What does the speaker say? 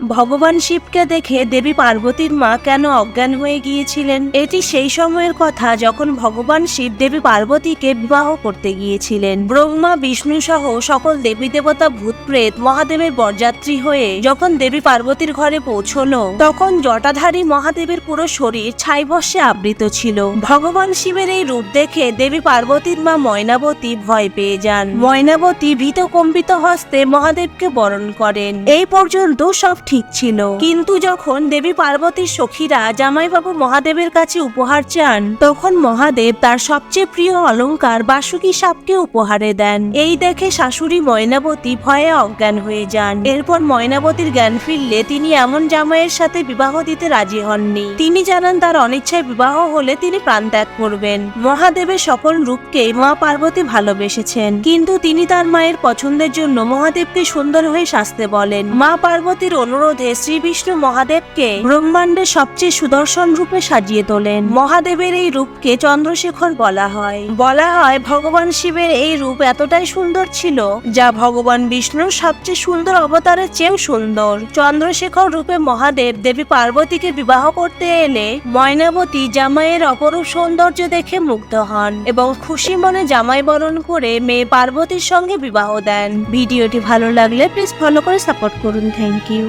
ভগবান শিবকে দেখে দেবী পার্বতীর মা কেন অজ্ঞান হয়ে গিয়েছিলেন? এটি সেই সময়ের কথা যখন ভগবান শিব দেবী পার্বতীকে বিবাহ করতে গিয়েছিলেন। ব্রহ্মা, বিষ্ণু সহ সকল দেবী দেবতা, ভূত, প্রেত, মহাদেবের বরযাত্রী হয়ে যখন দেবী পার্বতীর ঘরে পৌঁছলো, তখন জটাধারী মহাদেবের পুরো শরীর ছাইভস্যে আবৃত ছিল। ভগবান শিবের এই রূপ দেখে দেবী পার্বতীর মা ময়নাবতী ভয় পেয়ে যান। ময়নাবতী ভীত কম্পিত হস্তে মহাদেবকে বরণ করেন। এই পর্যন্ত সব ঠিক ছিল। কিন্তু যখন দেবী পার্বতীর সখীরা জামাইবাবু মহাদেবের কাছে উপহার চান, তখন মহাদেব তার সবচেয়ে প্রিয় অলংকার বাসুকি সাপকে উপহারে দেন। এই দেখে শাশুড়ি ময়নাবতী ভয়ে অজ্ঞান হয়ে যান। এরপর ময়নাবতীর জ্ঞান ফিরলে তিনি এমন জামাইয়ের সাথে বিবাহ দিতে রাজি হননি। তিনি জানান, তার অনিচ্ছায় বিবাহ হলে তিনি প্রাণত্যাগ করবেন। মহাদেবের সকল রূপকে মা পার্বতী ভালোবেসেছেন। কিন্তু তিনি তার মায়ের পছন্দের জন্য মহাদেবকে সুন্দর হয়ে সাজতে বলেন। মা পার্বতীর অনুরোধে শ্রী বিষ্ণু মহাদেবকে ব্রহ্মাণ্ডের সবচেয়ে সুদর্শন রূপে সাজিয়ে তোলেন। মহাদেবের এই রূপকে চন্দ্রশেখর বলা হয়। বলা হয় ভগবান শিবের এই রূপ এতটাই সুন্দর ছিল যা ভগবান বিষ্ণুর সবচেয়ে সুন্দর অবতারের চেয়েও সুন্দর। চন্দ্রশেখর রূপে মহাদেব দেবী পার্বতীকে বিবাহ করতে এলে ময়নাবতী জামাইয়ের অপরূপ সৌন্দর্য দেখে মুগ্ধ হন এবং খুশি মনে জামাই বরণ করে মেয়ে পার্বতীর সঙ্গে বিবাহ দেন। ভিডিওটি ভালো লাগলে প্লিজ ফলো করে সাপোর্ট করুন। Thank you